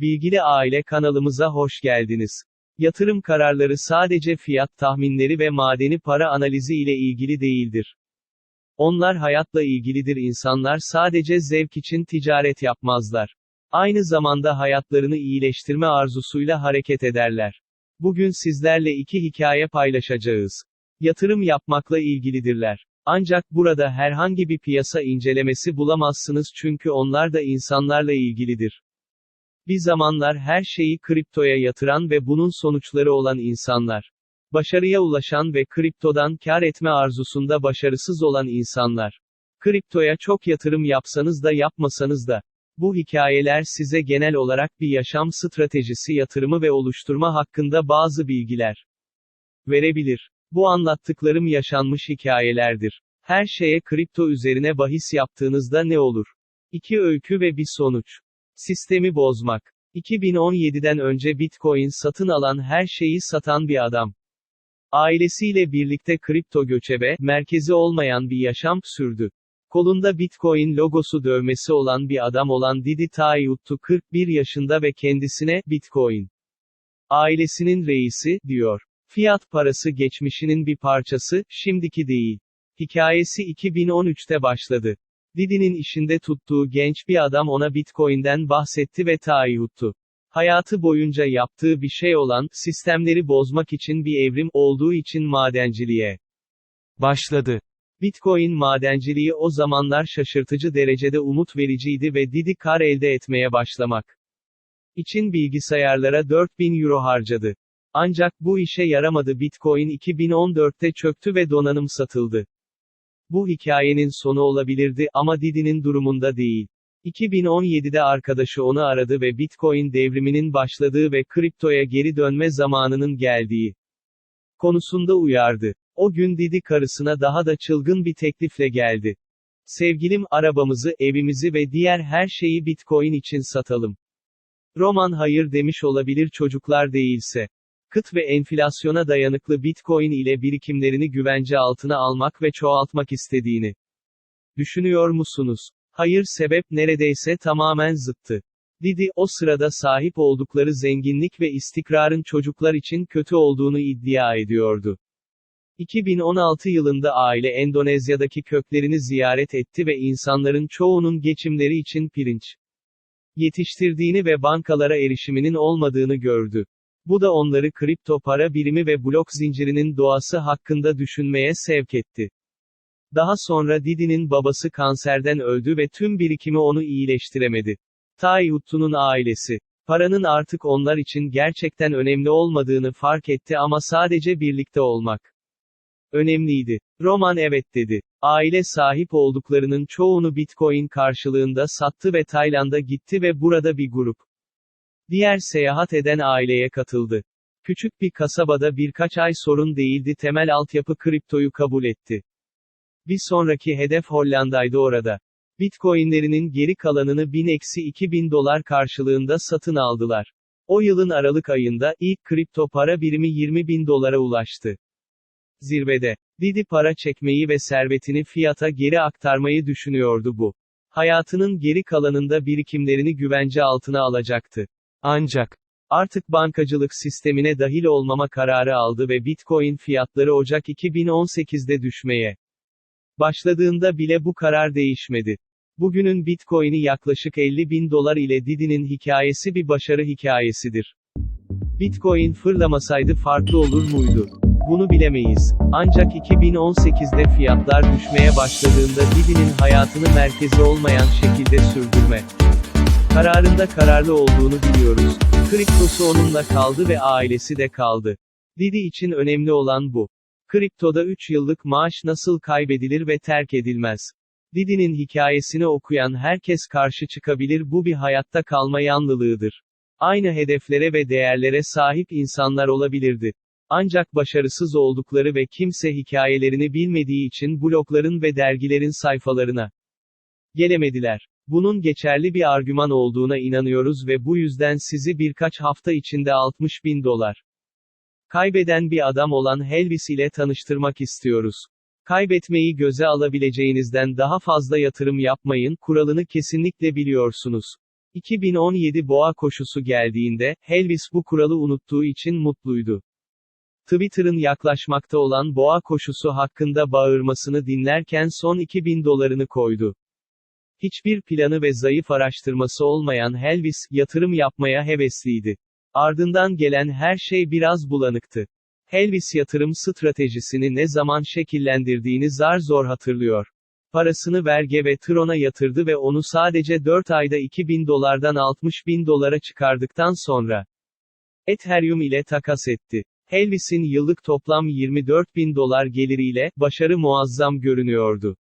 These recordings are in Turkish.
Bilgili Aile kanalımıza hoş geldiniz. Yatırım kararları sadece fiyat tahminleri ve madeni para analizi ile ilgili değildir. Onlar hayatla ilgilidir insanlar sadece zevk için ticaret yapmazlar. Aynı zamanda hayatlarını iyileştirme arzusuyla hareket ederler. Bugün sizlerle iki hikaye paylaşacağız. Yatırım yapmakla ilgilidirler. Ancak burada herhangi bir piyasa incelemesi bulamazsınız çünkü onlar da insanlarla ilgilidir. Bir zamanlar her şeyi kriptoya yatıran ve bunun sonuçları olan insanlar. Başarıya ulaşan ve kriptodan kar etme arzusunda başarısız olan insanlar. Kriptoya çok yatırım yapsanız da yapmasanız da. Bu hikayeler size genel olarak bir yaşam stratejisi yatırımı ve oluşturma hakkında bazı bilgiler verebilir. Bu anlattıklarım yaşanmış hikayelerdir. Her şeye kripto üzerine bahis yaptığınızda ne olur? İki öykü ve bir sonuç. Sistemi bozmak. 2017'den önce Bitcoin satın alan her şeyi satan bir adam. Ailesiyle birlikte kripto göçebe, merkezi olmayan bir yaşam sürdü. Kolunda Bitcoin logosu dövmesi olan bir adam olan Didi Taiyuttu 41 yaşında ve kendisine, Bitcoin. Ailesinin reisi, diyor. Fiyat parası geçmişinin bir parçası, şimdiki değil. Hikayesi 2013'te başladı. Didi'nin işinde tuttuğu genç bir adam ona Bitcoin'den bahsetti ve taahhüttü. Hayatı boyunca yaptığı bir şey olan, sistemleri bozmak için bir evrim olduğu için madenciliğe başladı. Bitcoin madenciliği o zamanlar şaşırtıcı derecede umut vericiydi ve Didi kar elde etmeye başlamak için bilgisayarlara 4000 euro harcadı. Ancak bu işe yaramadı Bitcoin 2014'te çöktü ve donanım satıldı. Bu hikayenin sonu olabilirdi ama Didi'nin durumunda değil. 2017'de arkadaşı onu aradı ve Bitcoin devriminin başladığı ve kriptoya geri dönme zamanının geldiği konusunda uyardı. O gün Didi karısına daha da çılgın bir teklifle geldi. Sevgilim, arabamızı, evimizi ve diğer her şeyi Bitcoin için satalım. Roman hayır demiş olabilir çocuklar değilse. Kıt ve enflasyona dayanıklı Bitcoin ile birikimlerini güvence altına almak ve çoğaltmak istediğini düşünüyor musunuz? Hayır sebep neredeyse tamamen zıttı. Didi, o sırada sahip oldukları zenginlik ve istikrarın çocuklar için kötü olduğunu iddia ediyordu. 2016 yılında aile Endonezya'daki köklerini ziyaret etti ve insanların çoğunun geçimleri için pirinç yetiştirdiğini ve bankalara erişiminin olmadığını gördü. Bu da onları kripto para birimi ve blok zincirinin doğası hakkında düşünmeye sevk etti. Daha sonra Didi'nin babası kanserden öldü ve tüm birikimi onu iyileştiremedi. Tayyuttu'nun ailesi, paranın artık onlar için gerçekten önemli olmadığını fark etti ama sadece birlikte olmak önemliydi. Roman evet dedi. Aile sahip olduklarının çoğunu Bitcoin karşılığında sattı ve Tayland'a gitti ve burada bir grup diğer seyahat eden aileye katıldı. Küçük bir kasabada birkaç ay sorun değildi temel altyapı kriptoyu kabul etti. Bir sonraki hedef Hollanda'ydı orada. Bitcoinlerinin geri kalanını 1000-2000 dolar karşılığında satın aldılar. O yılın Aralık ayında, ilk kripto para birimi 20 bin dolara ulaştı. Zirvede, Didi para çekmeyi ve servetini fiyata geri aktarmayı düşünüyordu bu. Hayatının geri kalanında birikimlerini güvence altına alacaktı. Ancak, artık bankacılık sistemine dahil olmama kararı aldı ve Bitcoin fiyatları Ocak 2018'de düşmeye başladığında bile bu karar değişmedi. Bugünün Bitcoin'i yaklaşık 50 bin dolar ile Didi'nin hikayesi bir başarı hikayesidir. Bitcoin fırlamasaydı farklı olur muydu? Bunu bilemeyiz. Ancak 2018'de fiyatlar düşmeye başladığında Didi'nin hayatını merkezi olmayan şekilde sürdürme kararında kararlı olduğunu biliyoruz. Kriptosu onunla kaldı ve ailesi de kaldı. Didi için önemli olan bu. Kriptoda 3 yıllık maaş nasıl kaybedilir ve terk edilmez? Didi'nin hikayesini okuyan herkes karşı çıkabilir bu bir hayatta kalma yanlılığıdır. Aynı hedeflere ve değerlere sahip insanlar olabilirdi. Ancak başarısız oldukları ve kimse hikayelerini bilmediği için blogların ve dergilerin sayfalarına gelemediler. Bunun geçerli bir argüman olduğuna inanıyoruz ve bu yüzden sizi birkaç hafta içinde 60 bin dolar kaybeden bir adam olan Helvis ile tanıştırmak istiyoruz. Kaybetmeyi göze alabileceğinizden daha fazla yatırım yapmayın, kuralını kesinlikle biliyorsunuz. 2017 boğa koşusu geldiğinde, Elvis bu kuralı unuttuğu için mutluydu. Twitter'ın yaklaşmakta olan boğa koşusu hakkında bağırmasını dinlerken son 2000 dolarını koydu. Hiçbir planı ve zayıf araştırması olmayan Elvis, yatırım yapmaya hevesliydi. Ardından gelen her şey biraz bulanıktı. Elvis yatırım stratejisini ne zaman şekillendirdiğini zar zor hatırlıyor. Parasını verge ve Tron'a yatırdı ve onu sadece 4 ayda 2000 dolardan 60 bin dolara çıkardıktan sonra Ethereum ile takas etti. Elvis'in yıllık toplam 24 bin dolar geliriyle, başarı muazzam görünüyordu.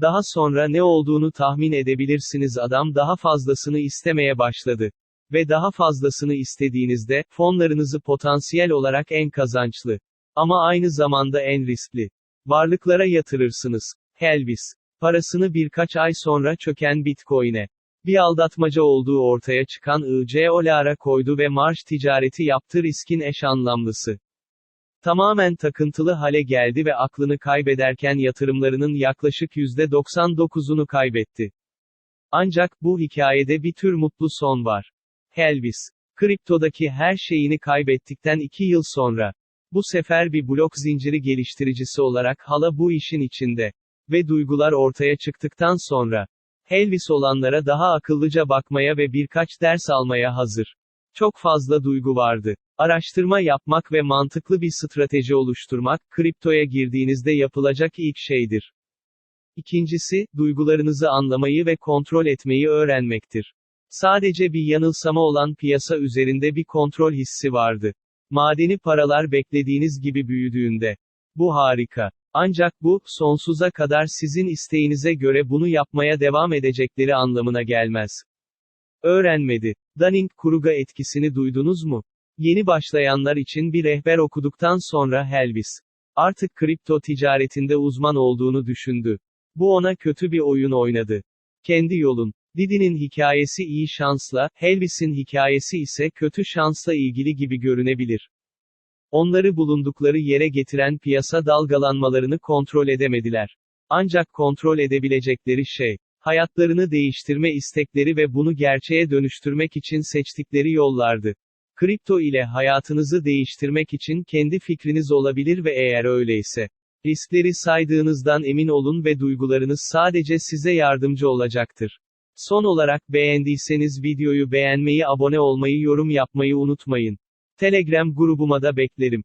Daha sonra ne olduğunu tahmin edebilirsiniz adam daha fazlasını istemeye başladı. Ve daha fazlasını istediğinizde, fonlarınızı potansiyel olarak en kazançlı. Ama aynı zamanda en riskli. Varlıklara yatırırsınız. Elvis. Parasını birkaç ay sonra çöken Bitcoin'e. Bir aldatmaca olduğu ortaya çıkan ICO'lara koydu ve marş ticareti yaptı riskin eş anlamlısı. Tamamen takıntılı hale geldi ve aklını kaybederken yatırımlarının yaklaşık %99'unu kaybetti. Ancak bu hikayede bir tür mutlu son var. Elvis, kriptodaki her şeyini kaybettikten 2 yıl sonra, bu sefer bir blok zinciri geliştiricisi olarak hala bu işin içinde ve duygular ortaya çıktıktan sonra, Elvis olanlara daha akıllıca bakmaya ve birkaç ders almaya hazır. Çok fazla duygu vardı. Araştırma yapmak ve mantıklı bir strateji oluşturmak, kriptoya girdiğinizde yapılacak ilk şeydir. İkincisi, duygularınızı anlamayı ve kontrol etmeyi öğrenmektir. Sadece bir yanılsama olan piyasa üzerinde bir kontrol hissi vardı. Madeni paralar beklediğiniz gibi büyüdüğünde. Bu harika. Ancak bu, sonsuza kadar sizin isteğinize göre bunu yapmaya devam edecekleri anlamına gelmez. Öğrenmedi. Dunning-Kruger etkisini duydunuz mu? Yeni başlayanlar için bir rehber okuduktan sonra Elvis, artık kripto ticaretinde uzman olduğunu düşündü. Bu ona kötü bir oyun oynadı. Kendi yolun. Didi'nin hikayesi iyi şansla, Elvis'in hikayesi ise kötü şansla ilgili gibi görünebilir. Onları bulundukları yere getiren piyasa dalgalanmalarını kontrol edemediler. Ancak kontrol edebilecekleri şey, hayatlarını değiştirme istekleri ve bunu gerçeğe dönüştürmek için seçtikleri yollardı. Kripto ile hayatınızı değiştirmek için kendi fikriniz olabilir ve eğer öyleyse, riskleri saydığınızdan emin olun ve duygularınız sadece size yardımcı olacaktır. Son olarak beğendiyseniz videoyu beğenmeyi, abone olmayı, yorum yapmayı unutmayın. Telegram grubuma da beklerim.